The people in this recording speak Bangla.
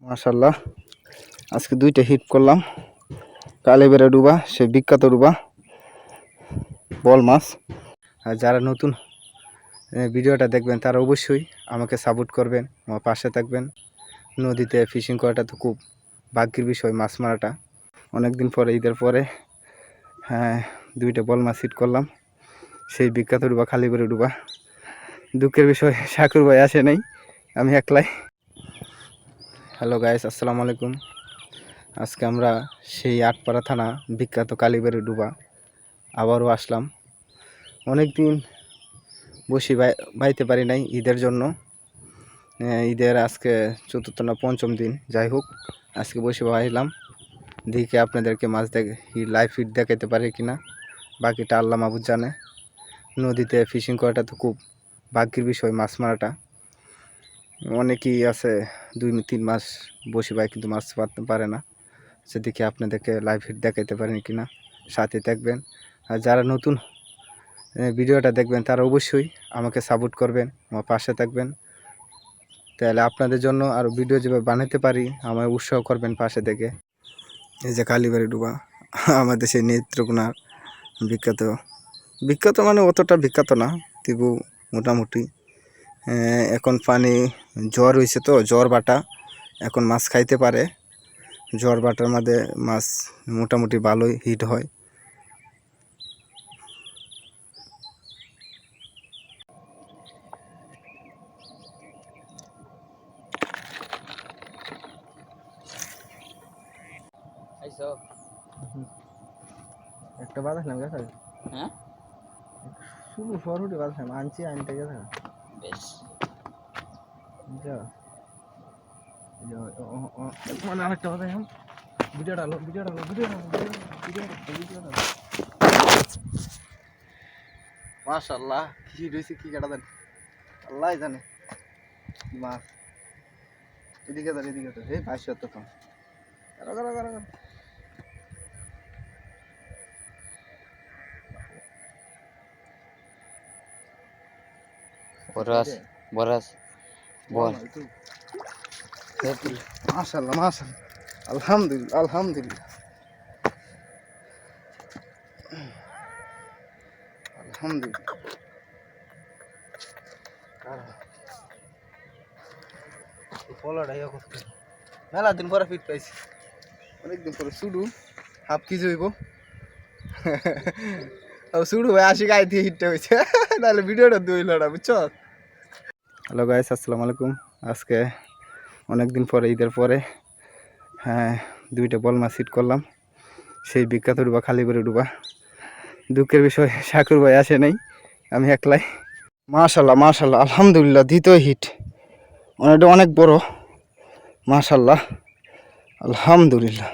মাশাল্লাহ আজকে দুইটা হিট করলাম। কালেবেরা ডুবা, সে বিখ্যাত ডুবা। বল মাছ। আর যারা নতুন ভিডিওটা দেখবেন, তারা অবশ্যই আমাকে সাপোর্ট করবেন, আমার পাশে থাকবেন। নদীতে ফিশিং করাটা তো খুব ভাগ্যের বিষয়, মাছ মারাটা। অনেক দিন পরে, ঈদের পরে হ্যাঁ দুইটা বল মাছ হিট করলাম। সেই বিখ্যাত ডুবা কালেবেরা ডুবা। দুঃখের বিষয় শাকুর ভাই আসে নাই, আমি একলাই। হ্যালো গাইস আসসালামু আলাইকুম। আজকে আমরা সেই আটপাড়া থানা বিখ্যাত কালীবাড়ি ডুবা আবারও আসলাম। অনেক দিন বসি বাই- বাইতে পারি নাই ঈদের জন্য। ঈদের আজকে চতুর্থ না পঞ্চম দিন, যাই হোক, আজকে বসে বাইলাম দেখে আপনাদেরকে মাছ দেখে লাইভ ফিট দেখাতে পারি কিনা। বাকিটা আল্লাহ মাহবুদ জানে। নদীতে ফিশিং করাটা তো খুব ভাগ্যের বিষয় মাছ মারাটা। অনেকেই আছে দুই তিন মাস বসে ভাই কিন্তু মাছ পারতে পারে না। সেদিকে আপনাদেরকে লাইভ হিট দেখাইতে পারেন কি না সাথে থাকবেন। আর যারা নতুন ভিডিওটা দেখবেন তারা অবশ্যই আমাকে সাপোর্ট করবেন, আমার পাশে থাকবেন। তাহলে আপনাদের জন্য আরও ভিডিও যেভাবে বানাতে পারি, আমায় উৎসাহ করবেন পাশে থেকে। এই যে কালীবাড়ি ডুবা, আমাদের সেই নেত্রকোনার বিখ্যাত। বিখ্যাত মানে অতটা বিখ্যাত না, তবু মোটামুটি। আহ, এখন পানি জ্বর হয়েছে তো জ্বর বাটা। এখন মাছ খাইতে পারে। জ্বর বাটার মধ্যে মাছ মোটামুটি ভালোই হিট হয়। একটা বাজাইলাম গেছে হ্যাঁ? শুধু সরুটি বাজাইলাম আনছি আনতে গেছে বেশ। যা। মানে আরেকটা কথা এখন। ভিডিও ডালো ভিডিও ডালো ভিডিও ডালো ভিডিও ভিডিও ডালো মাশাল্লাহ কি রয়েছে কি কাটা দেন? আল্লাহ জানে। মাছ এদিকে ধর এদিকে ধর। এই পাঁচশো তো কম। কারও কারও কারও বরাস বরাস বল। মাশাল্লাহ মাশাল্লাহ আলহামদুলিল্লাহ আলহামদুলিল্লাহ। আলহামদুলিল্লাহ মেলা দিন পরে ফিট পাইছি। অনেকদিন পরে শুডু হাফ কিছু হইব। শুডু ভাই আশি গায়ে দিয়ে হিটটা হয়েছে নাহলে ভিডিওটা দুই লড়া বুঝছ? হ্যালো গাইস আসসালামু আলাইকুম। আজকে অনেক দিন পরে, ঈদের পরে হ্যাঁ দুইটা বল মাছ করলাম। সেই বিখ্যাত ডুবা, খালি করে ডুবা। দুঃখের বিষয় শাকুর ভাই আসে নাই, আমি একলাই। মাশাল্লাহ মাশাল্লাহ, আলহামদুলিল্লাহ, দ্বিতীয় হিট অনেকটা অনেক বড়। মাশাল্লাহ, আলহামদুলিল্লাহ।